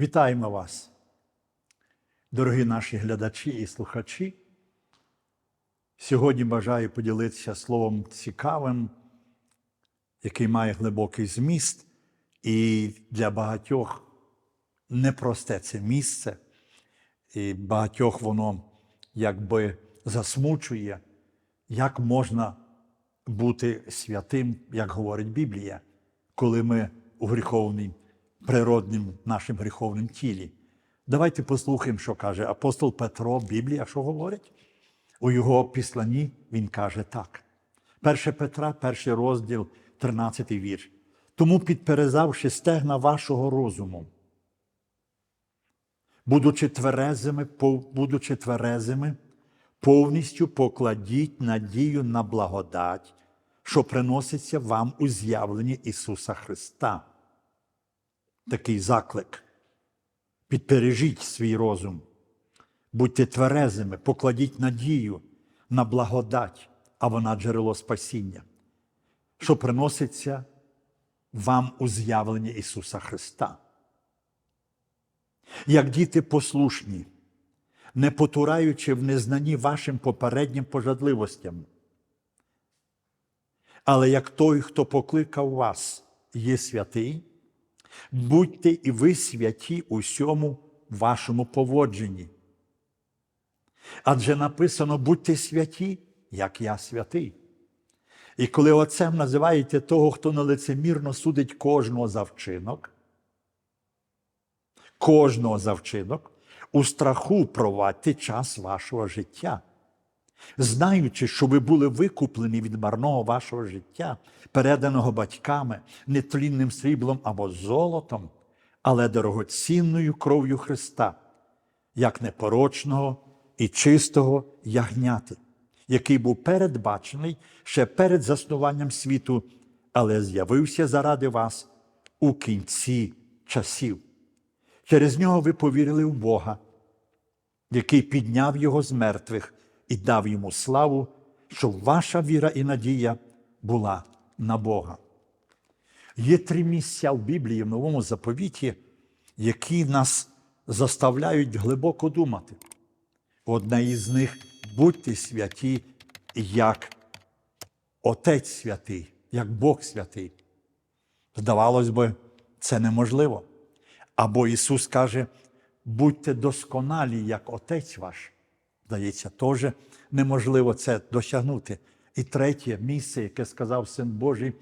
Вітаємо вас, дорогі наші глядачі і слухачі. Сьогодні бажаю поділитися словом цікавим, який має глибокий зміст, і для багатьох непросте це місце, і багатьох воно якби засмучує, як можна бути святим, як говорить Біблія, коли ми у гріховній природнім нашим гріховним тілі. Давайте послухаємо, що каже апостол Петро, Біблія, що говорить. У його післанні він каже так. 1 Петра, перший розділ, 13 вірш. Тому, підперезавши стегна вашого розуму, будучи тверезими, будучи тверезими, повністю покладіть надію на благодать, що приноситься вам у з'явленні Ісуса Христа. Такий заклик. Підпережіть свій розум, будьте тверезими, покладіть надію на благодать, а вона джерело спасіння, що приноситься вам у з'явленні Ісуса Христа. Як діти послушні, не потураючи в незнанні вашим попереднім пожадливостям. Але як той, хто покликав вас, є святий, будьте і ви святі у всьому вашому поводженні. Адже написано будьте святі, як я святий. І коли отцем називаєте того, хто нелицемірно судить кожного за вчинок, кожного за вчинок, у страху провадьте час вашого життя, знаючи, що ви були викуплені від марного вашого життя, переданого батьками, нетлінним сріблом або золотом, але дорогоцінною кров'ю Христа, як непорочного і чистого ягняти, який був передбачений ще перед заснуванням світу, але з'явився заради вас у кінці часів. Через нього ви повірили в Бога, який підняв його з мертвих і дав йому славу, щоб ваша віра і надія була на Бога. Є три місця в Біблії в новому заповіті, які нас заставляють глибоко думати. Одне із них будьте святі, як Отець святий, як Бог святий. Здавалось би, це неможливо. Або Ісус каже, будьте досконалі, як Отець ваш. Здається, теж неможливо це досягнути. І третє місце, яке сказав Син Божий,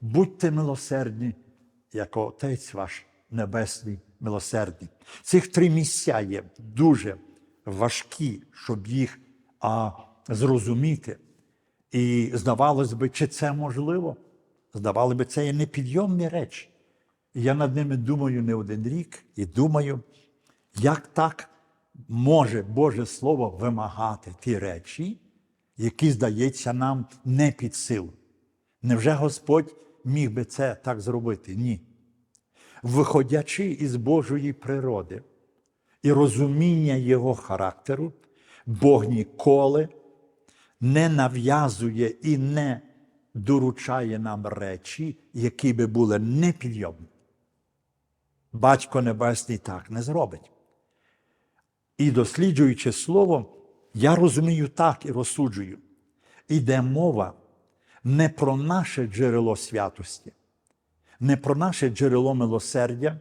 будьте милосердні, як Отець ваш Небесний милосердний. Цих три місця є дуже важкі, щоб їх а, зрозуміти. І здавалось би, чи це можливо? Здавалося би, це є непідйомні речі. Я над ними думаю не один рік і думаю, як так може Боже Слово вимагати ті речі, які, здається, нам не під силу. Невже Господь міг би це так зробити? Ні. Виходячи із Божої природи і розуміння Його характеру, Бог ніколи не нав'язує і не доручає нам речі, які би були непідйомні. Батько Небесний так не зробить. І досліджуючи Слово, я розумію так і розсуджую. Іде мова не про наше джерело святості, не про наше джерело милосердя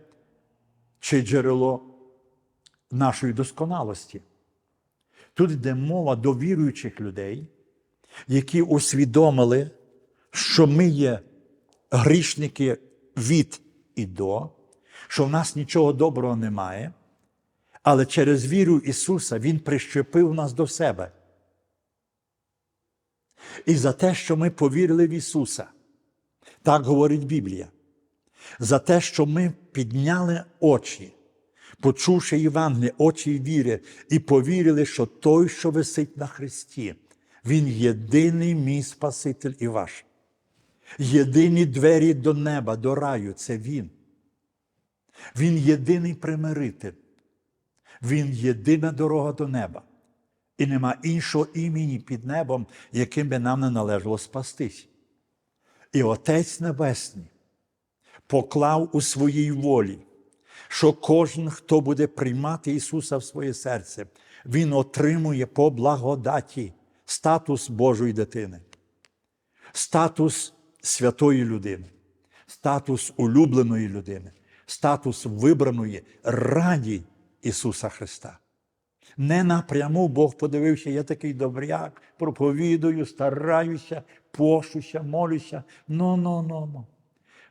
чи джерело нашої досконалості. Тут йде мова до віруючих людей, які усвідомили, що ми є грішники від і до, що в нас нічого доброго немає, але через віру Ісуса Він прищепив нас до себе. І за те, що ми повірили в Ісуса, так говорить Біблія, за те, що ми підняли очі, почувши Євангеліє, очі віри, і повірили, що той, що висить на Христі, Він єдиний мій Спаситель і ваш. Єдині двері до неба, до раю це Він. Він єдиний примиритель. Він єдина дорога до неба. І нема іншого імені під небом, яким би нам не належало спастись. І Отець Небесний поклав у своїй волі що кожен, хто буде приймати Ісуса в своє серце, Він отримує по благодаті статус Божої дитини, статус святої людини, статус улюбленої людини, статус вибраної раді Ісуса Христа. Не напряму Бог подивився, я такий добряк, проповідую, стараюся, пошуся, молюся. Ну, ну, ну, ну.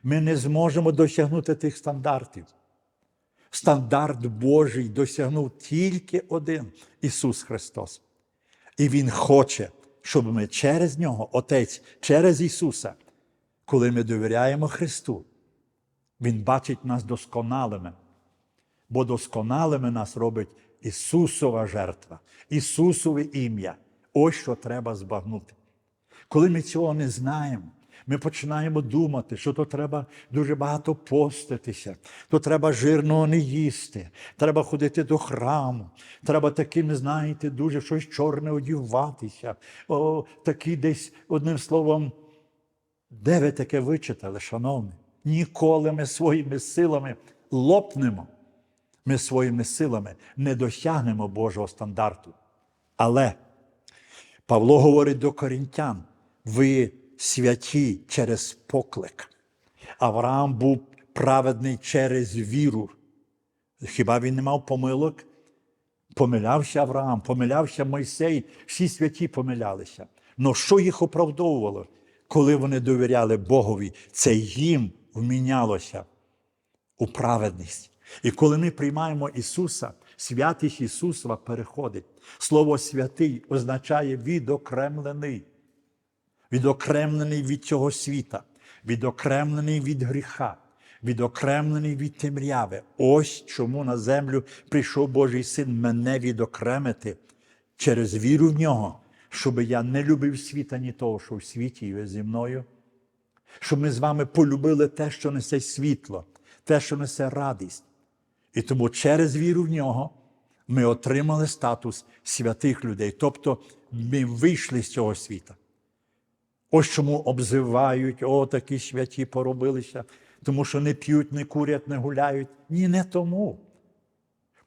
Ми не зможемо досягнути тих стандартів. Стандарт Божий досягнув тільки один Ісус Христос. І Він хоче, щоб ми через Нього, Отець, через Ісуса, коли ми довіряємо Христу, Він бачить нас досконалими. Бо досконалими нас робить Ісусова жертва, Ісусове ім'я. Ось що треба збагнути. Коли ми цього не знаємо, ми починаємо думати, що то треба дуже багато поститися, то треба жирного не їсти, треба ходити до храму, треба таким, знаєте, дуже щось чорне одіватися. О, такі десь, одним словом, де ви таке вичитали, шановні? Ніколи ми своїми силами лопнемо. Ми своїми силами не досягнемо Божого стандарту. Але Павло говорить до корінтян: ви святі через поклик. Авраам був праведний через віру. Хіба він не мав помилок? Помилявся Авраам, помилявся Мойсей, всі святі помилялися. Но що їх оправдовувало, коли вони довіряли Богові? Це їм вмінялося у праведність. І коли ми приймаємо Ісуса, святість Ісусова переходить. Слово святий означає відокремлений, відокремлений від цього світа, відокремлений від гріха, відокремлений від темряви. Ось чому на землю прийшов Божий син мене відокремити через віру в нього, щоб я не любив світа, ні того, що в світі є зі мною. Щоб ми з вами полюбили те, що несе світло, те, що несе радість. І тому через віру в нього ми отримали статус святих людей. Тобто ми вийшли з цього світа. Ось чому обзивають, о, такі святі поробилися, тому що не п'ють, не курять, не гуляють. Ні, не тому.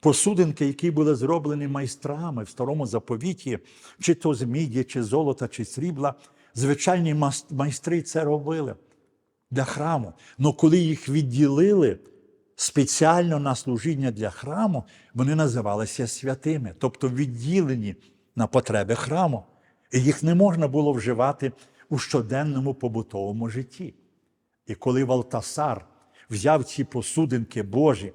Посудинки, які були зроблені майстрами в старому заповіті, чи то з міді, чи золота, чи срібла, звичайні майстри це робили для храму. Але коли їх відділили спеціально на служіння для храму, вони називалися святими, тобто відділені на потреби храму. І їх не можна було вживати у щоденному побутовому житті. І коли Валтасар взяв ці посудинки Божі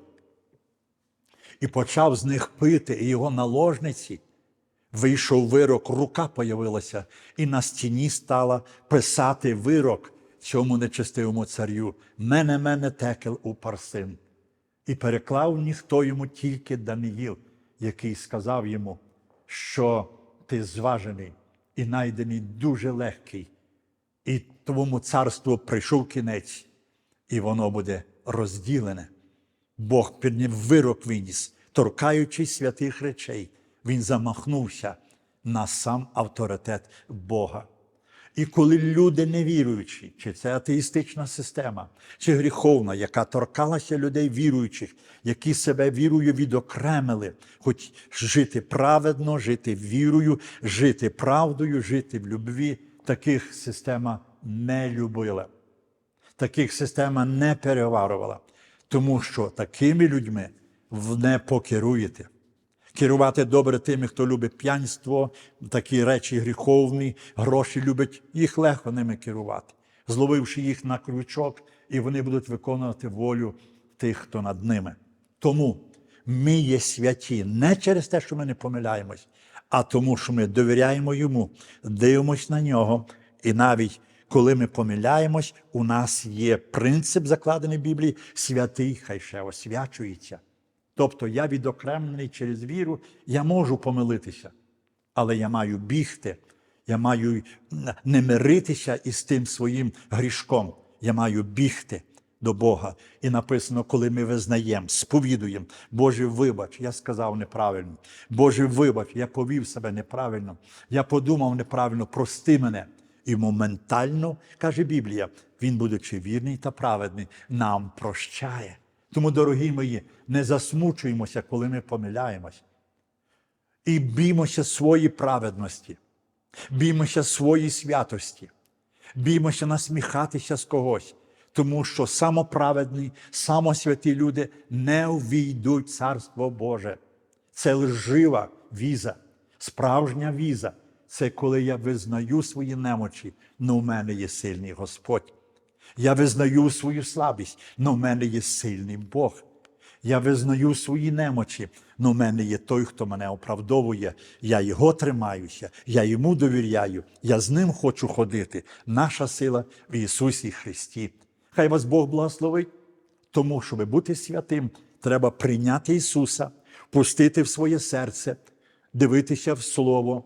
і почав з них пити, і його наложниці, вийшов вирок, рука появилася, і на стіні стала писати вирок цьому нечестивому царю. Мене, мене текел у парсин. І переклав ніхто йому тільки Даниїл, який сказав йому, що ти зважений і найдений дуже легкий, і твому царству прийшов кінець, і воно буде розділене. Бог під ним вирок виніс, торкаючись святих речей, він замахнувся на сам авторитет Бога. І коли люди невіруючі, чи це атеїстична система, чи гріховна, яка торкалася людей віруючих, які себе вірою відокремили, хоч жити праведно, жити вірою, жити правдою, жити в любві, таких система не любила. Таких система не переварувала, тому що такими людьми не покеруєте керувати добре тими, хто любить п'янство, такі речі гріховні, гроші любить, їх легко ними керувати, зловивши їх на крючок, і вони будуть виконувати волю тих, хто над ними. Тому ми є святі не через те, що ми не помиляємось, а тому, що ми довіряємо йому, дивимось на нього, і навіть коли ми помиляємось, у нас є принцип, закладений в Біблії, святий хай ще освячується. Тобто я відокремлений через віру, я можу помилитися, але я маю бігти, я маю не миритися із тим своїм грішком. Я маю бігти до Бога. І написано, коли ми визнаємо, сповідуємо, Боже, вибач, я сказав неправильно. Боже, вибач, я повів себе неправильно, я подумав неправильно, прости мене. І моментально, каже Біблія, він, будучи вірний та праведний, нам прощає Тому, дорогі мої, не засмучуємося, коли ми помиляємось. І біймося своєї праведності, біймося своєї святості, біймося насміхатися з когось, тому що самоправедні, самосвяті люди не увійдуть Царство Боже. Це лжива віза, справжня віза. Це коли я визнаю свої немочі, но в мене є сильний Господь. Я визнаю свою слабість, но в мене є сильний Бог. Я визнаю свої немочі, но в мене є той, хто мене оправдовує. Я його тримаюся, я йому довіряю, я з ним хочу ходити. Наша сила в Ісусі Христі. Хай вас Бог благословить. Тому, щоб бути святим, треба прийняти Ісуса, пустити в своє серце, дивитися в Слово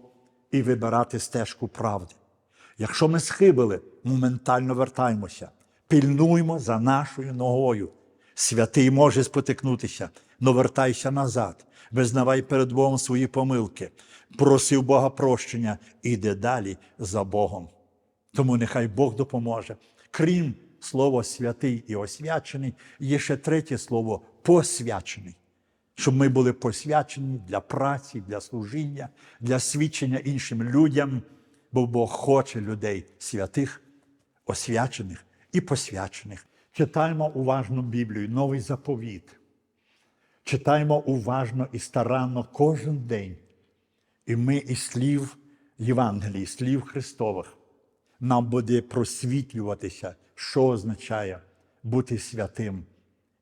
і вибирати стежку правди. Якщо ми схибили, моментально вертаємося, пильнуймо за нашою ногою. Святий може спотикнутися, но вертайся назад, визнавай перед Богом свої помилки, проси у Бога прощення і йди далі за Богом. Тому нехай Бог допоможе. Крім слова святий і освячений, є ще третє слово посвячений. Щоб ми були посвячені для праці, для служіння, для свідчення іншим людям, бо Бог хоче людей святих, освячених і посвячених. Читаємо уважно Біблію, новий заповіт. Читаємо уважно і старанно кожен день. І ми із слів Євангелії, слів Христових, нам буде просвітлюватися, що означає бути святим,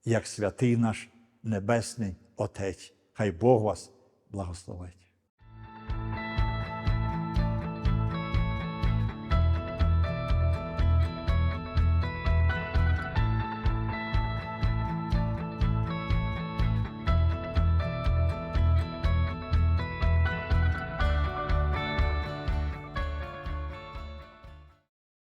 як святий наш Небесний Отець. Хай Бог вас благословить.